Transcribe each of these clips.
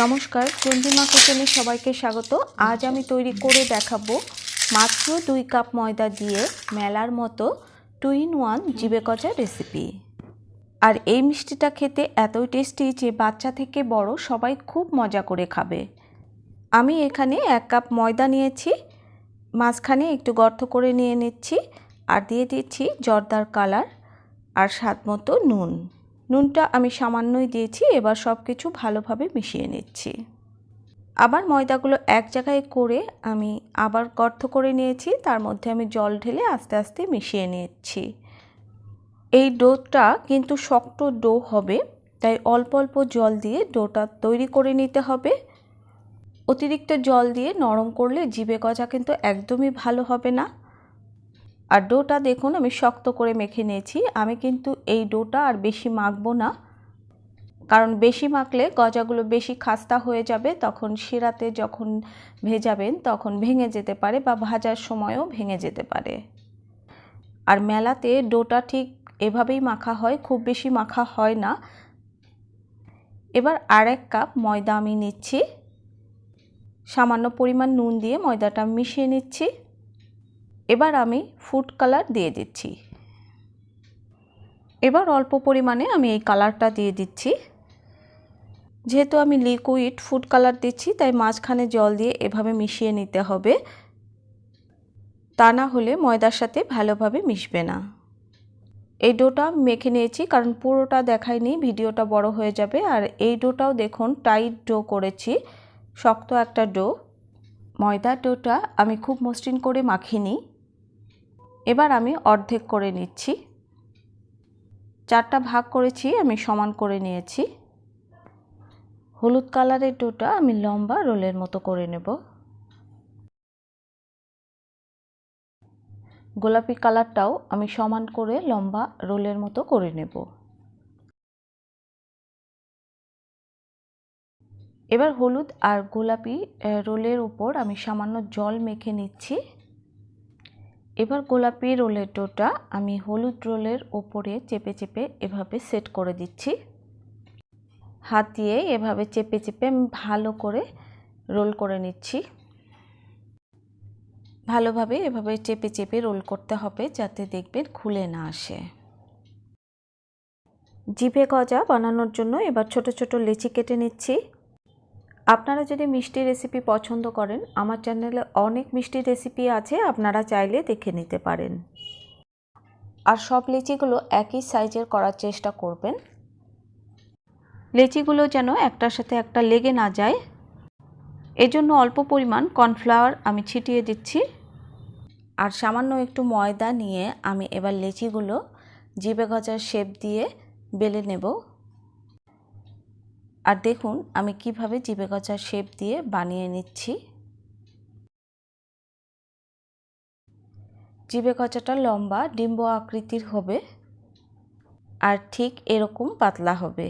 নমস্কার চন্দ্রিমা কিচেনে সবাইকে স্বাগত। আজ আমি তৈরি করে দেখাবো মাত্র দুই কাপ ময়দা দিয়ে মেলার মতো টু ইন ওয়ান জিবে কচা রেসিপি। আর এই মিষ্টিটা খেতে এতই টেস্টি যে বাচ্চা থেকে বড় সবাই খুব মজা করে খাবে। আমি এখানে এক কাপ ময়দা নিয়েছি, মাঝখানে একটু গর্ত করে নিয়ে নিচ্ছি, আর দিয়ে দিচ্ছি জর্দার কালার আর স্বাদ মতো নুন। নুনটা আমি সামান্যই দিয়েছি, এবার সব কিছু ভালোভাবে মিশিয়ে নিচ্ছি। আবার ময়দাগুলো এক জায়গায় করে আমি আবার গর্ত করে নিয়েছি, তার মধ্যে আমি জল ঢেলে আস্তে আস্তে মিশিয়ে নিচ্ছি। এই ডোটা কিন্তু শক্ত ডো হবে, তাই অল্প অল্প জল দিয়ে ডোটা তৈরি করে নিতে হবে। অতিরিক্ত জল দিয়ে নরম করলে জিবে গজা কিন্তু একদমই ভালো হবে না। আর ডোটা দেখুন, আমি শক্ত করে মেখে নিয়েছি। আমি কিন্তু এই ডোটা আর বেশি মাখবো না, কারণ বেশি মাখলে গজাগুলো বেশি খাস্তা হয়ে যাবে, তখন শিরাতে যখন ভেজাবেন তখন ভেঙে যেতে পারে বা ভাজার সময়ও ভেঙে যেতে পারে। আর মেলাতে ডোটা ঠিক এভাবেই মাখা হয়, খুব বেশি মাখা হয় না। এবার আর এক কাপ ময়দা আমি নিচ্ছি। সামান্য পরিমাণ নুন দিয়ে ময়দাটা মিশিয়ে নিচ্ছি। এবার আমি ফুড কালার দিয়ে দিচ্ছি। এবার অল্প পরিমাণে আমি এই কালারটা দিয়ে দিচ্ছি। যেহেতু আমি লিকুইড ফুড কালার দিচ্ছি, তাই মাঝখানে জল দিয়ে এভাবে মিশিয়ে নিতে হবে। তা না হলে ময়দার সাথে ভালোভাবে মিশবে না। এই ডোটা মেখে নিয়েছি, কারণ পুরোটা দেখায়নি ভিডিওটা বড় হয়ে যাবে। আর এই ডোটাও দেখুন টাইট ডো করেছি, শক্ত একটা ডো ময়দার ডোটা আমি খুব মসৃণ করে মাখিনি। এবার আমি অর্ধেক করে নিচ্ছি। চারটা ভাগ করেছি, আমি সমান করে নিয়েছি। হলুদ কালারের ডোটা আমি লম্বা রোলের মতো করে নেব। গোলাপি কালারটাও আমি সমান করে লম্বা রোলের মতো করে নেব। এবার হলুদ আর গোলাপি রোলের উপর আমি সামান্য জল মেখে নিচ্ছি। এবার গোলাপি রোলের ডোটা আমি হলুদ রোলের ওপরে চেপে চেপে এভাবে সেট করে দিচ্ছি। হাত দিয়ে এভাবে চেপে চেপে ভালো করে রোল করে নিচ্ছি। ভালোভাবে এভাবে চেপে চেপে রোল করতে হবে যাতে দেখবেন খুলে না আসে। জিভে গজা বানানোর জন্য এবার ছোট ছোট লেচি কেটে নিচ্ছি। আপনারা যদি মিষ্টি রেসিপি পছন্দ করেন, আমার চ্যানেলে অনেক মিষ্টি রেসিপি আছে, আপনারা চাইলে দেখে নিতে পারেন। আর সব লিচিগুলো একই সাইজের করার চেষ্টা করবেন। লেচিগুলো যেন একটার সাথে একটা লেগে না যায়। এজন্য অল্প পরিমাণ কর্নফ্লাওয়ার আমি ছিটিয়ে দিচ্ছি। আর সামান্য একটু ময়দা নিয়ে আমি এবার লেচিগুলো জিবে গজার শেপ দিয়ে বেলে নেব। আর দেখুন, আমি কীভাবে জিবে গজার শেপ দিয়ে বানিয়ে নিচ্ছি। জিবে গজাটা লম্বা, ডিম্ব আকৃতির হবে আর ঠিক এরকম পাতলা হবে।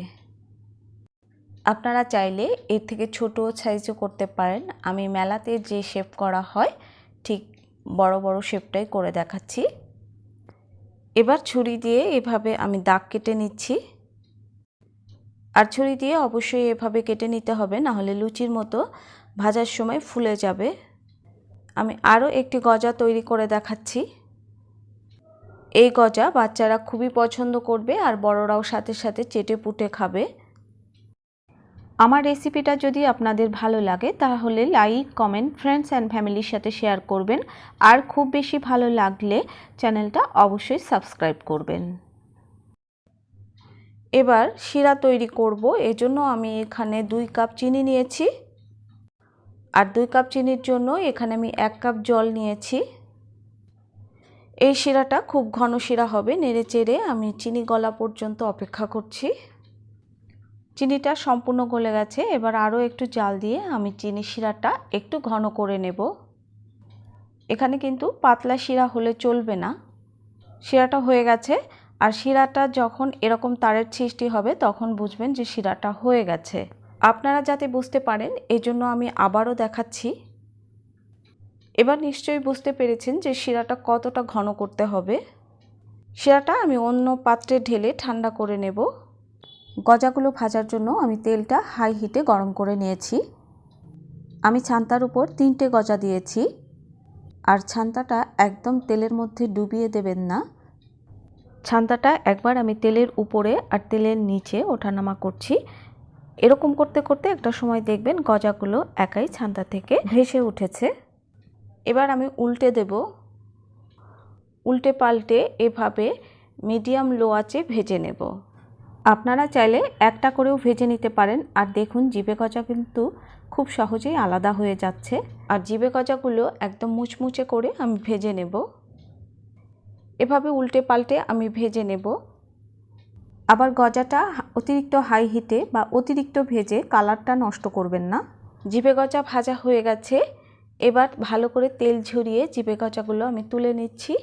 আপনারা চাইলে এর থেকে ছোট সাইজও করতে পারেন। আমি মেলাতে যে শেপ করা হয়, ঠিক বড় বড় শেপটাই করে দেখাচ্ছি। এবার ছুরি দিয়ে এভাবে আমি দাগ কেটে নিচ্ছি। আর ছুরি দিয়ে অবশ্যই এভাবে কেটে নিতে হবে না হলে লুচির মতো ভাজার সময় ফুলে যাবে। আমি আরও একটি গজা তৈরি করে দেখাচ্ছি। এই গজা বাচ্চারা খুবই পছন্দ করবে আর বড়রাও সাথে সাথে চেটে পুটে খাবে। আমার রেসিপিটা যদি আপনাদের ভালো লাগে, তাহলে লাইক, কমেন্ট ফ্রেন্ডস অ্যান্ড ফ্যামিলির সাথে শেয়ার করবেন। আর খুব বেশি ভালো লাগলে চ্যানেলটা অবশ্যই সাবস্ক্রাইব করবেন। এবার শিরা তৈরি করব। এজন্য আমি এখানে দুই কাপ চিনি নিয়েছি। আর দুই কাপ চিনির জন্য এখানে আমি এক কাপ জল নিয়েছি। এই শিরাটা খুব ঘন শিরা হবে। নেড়ে চেড়ে আমি চিনি গলা পর্যন্ত অপেক্ষা করছি। চিনিটা সম্পূর্ণ গলে গেছে। এবার আরও একটু জাল দিয়ে আমি চিনি শিরাটা একটু ঘন করে নেব। এখানে কিন্তু পাতলা শিরা হলে চলবে না। শিরাটা হয়ে গেছে। আর শিরাটা যখন এরকম তারের সৃষ্টি হবে, তখন বুঝবেন যে শিরাটা হয়ে গেছে। আপনারা যাতে বুঝতে পারেন, এজন্য আমি আবারও দেখাচ্ছি। এবার নিশ্চয়ই বুঝতে পেরেছেন যে শিরাটা কতটা ঘন করতে হবে। শিরাটা আমি অন্য পাত্রে ঢেলে ঠান্ডা করে নেব। গজাগুলো ভাজার জন্য আমি তেলটা হাই হিটে গরম করে নিয়েছি। আমি ছান্তার উপর তিনটে গজা দিয়েছি। আর ছান্তাটা একদম তেলের মধ্যে ডুবিয়ে দেবেন না। ছান্তাটা একবার আমি তেলের উপরে আর তেলের নিচে ওঠানামা করছি। এরকম করতে করতে একটা সময় দেখবেন গজাগুলো একাই ছান্তা থেকে ভেসে উঠেছে। এবার আমি উল্টে দেব। উল্টে পাল্টে এভাবে মিডিয়াম লো আঁচে ভেজে নেব। আপনারা চাইলে একটা করেও ভেজে নিতে পারেন। আর দেখুন জিবে গজা কিন্তু খুব সহজেই আলাদা হয়ে যাচ্ছে। আর জিবে গজাগুলো একদম মুচমুচে করে আমি ভেজে নেব। এভাবে উল্টে পাল্টে আমি ভেজে নেব। আবার গজাটা অতিরিক্ত হাই হিটে বা অতিরিক্ত ভেজে কালারটা নষ্ট করবেন না। জিবে গজা ভাজা হয়ে গেছে। এবার ভালো করে তেল ঝরিয়ে জিবে গজাগুলো আমি তুলে নিচ্ছি।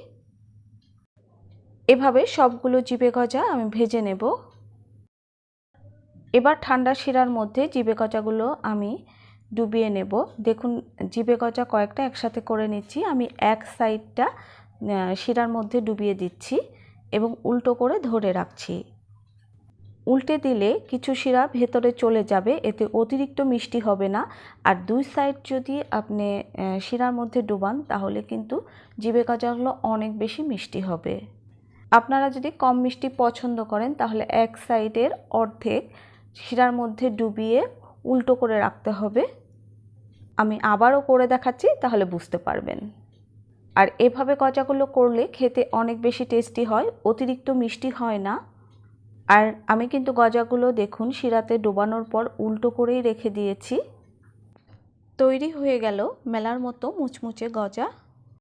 এভাবে সবগুলো জিবে গজা আমি ভেজে নেব। এবার ঠান্ডা শিরার মধ্যে জিবে গজাগুলো আমি ডুবিয়ে নেব। দেখুন জিবে গজা কয়েকটা একসাথে করে নিচ্ছি। আমি এক সাইডটা শিরার মধ্যে ডুবিয়ে দিচ্ছি এবং উল্টো করে ধরে রাখছি। উল্টে দিলে কিছু শিরা ভেতরে চলে যাবে, এতে অতিরিক্ত মিষ্টি হবে না। আর দুই সাইড যদি আপনি শিরার মধ্যে ডুবান, তাহলে কিন্তু জিবে গজাগুলো অনেক বেশি মিষ্টি হবে। আপনারা যদি কম মিষ্টি পছন্দ করেন, তাহলে এক সাইডের অর্ধেক শিরার মধ্যে ডুবিয়ে উল্টো করে রাখতে হবে। আমি আবারও করে দেখাচ্ছি, তাহলে বুঝতে পারবেন। আর এভাবে গজাগুলো করলে খেতে অনেক বেশি টেস্টি হয়, অতিরিক্ত মিষ্টি হয় না। আর আমি কিন্তু গজাগুলো দেখুন শিরাতে ডোবানোর পর উল্টো করেই রেখে দিয়েছি। তৈরি হয়ে গেল মেলার মতো মুচমুচে গজা।